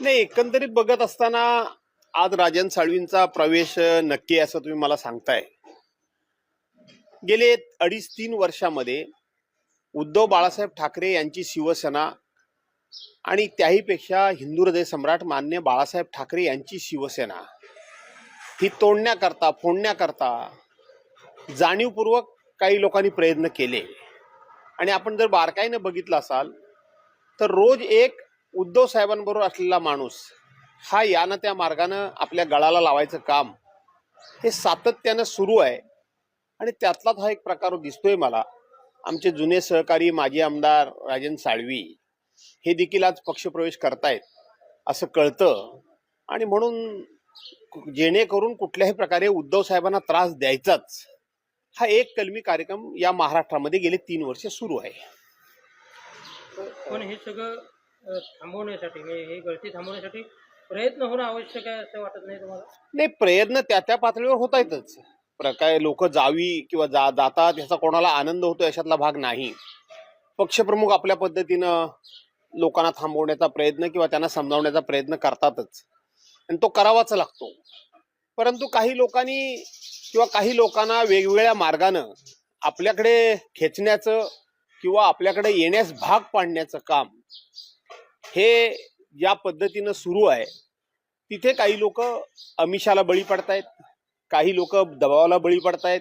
नाही एकंदरीत बघत असताना आज राजन साळवींचा प्रवेश नक्की आहे असं तुम्ही मला सांगताय. गेले अडीच तीन वर्षामध्ये उद्धव बाळासाहेब ठाकरे यांची शिवसेना आणि त्याहीपेक्षा हिंदू हृदय सम्राट मान्य बाळासाहेब ठाकरे यांची शिवसेना ही तोडण्याकरता फोडण्याकरता जाणीवपूर्वक काही लोकांनी प्रयत्न केले. आणि आपण जर बारकाईनं बघितलं असाल तर रोज एक उद्धव साहेबांबरोबर असलेला माणूस हा यानं त्या मार्गानं आपल्या गळाला लावायचं काम हे सातत्यानं सुरू आहे. आणि त्यातलाच हा एक प्रकार दिसतोय मला. आमचे जुने सहकारी माजी आमदार राजन साळवी हे देखील आज पक्षप्रवेश करतायत असं कळतं. आणि म्हणून जेणेकरून कुठल्याही प्रकारे उद्धव साहेबांना त्रास द्यायचाच हा एक कलमी कार्यक्रम या महाराष्ट्रामध्ये गेले तीन वर्ष सुरू आहे. पण हे सगळं थांबवण्यासाठी म्हणजे ही गळती थांबवण्यासाठी प्रयत्न होणं आवश्यक आहे असं वाटत नाही तुम्हाला? नाही प्रयत्न त्या त्या पातळीवर होत आहेतच प्र- काय लोक जावी किंवा जा जातात ह्याचा कोणाला आनंद होतो याच्यातला भाग नाही. पक्षप्रमुख आपल्या पद्धतीनं लोकांना थांबवण्याचा प्रयत्न किंवा त्यांना समजावण्याचा प्रयत्न करतातच. आणि तो करावाच लागतो. परंतु काही लोकांनी किंवा काही लोकांना वेगवेगळ्या मार्गानं आपल्याकडे खेचण्याचं किंवा आपल्याकडे येण्यास भाग पाडण्याचं काम हे या पद्धतीनं सुरू आहे. तिथे काही लोक अमिषाला बळी पडतायत काही लोक दबावाला बळी पडतायत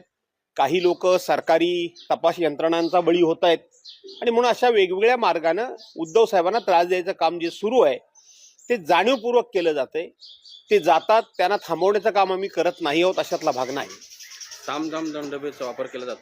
काही लोक सरकारी तपास यंत्रणांचा बळी होत आहेत आणि म्हणून अशा वेगवेगळ्या मार्गानं उद्धव साहेबांना त्रास द्यायचं काम जे सुरू आहे ते जाणीवपूर्वक केलं जातंय. ते जातात त्यांना थांबवण्याचं काम आम्ही करत नाही आहोत अशातला भाग नाही. सामदाम दंडबेचा वापर केला जातो.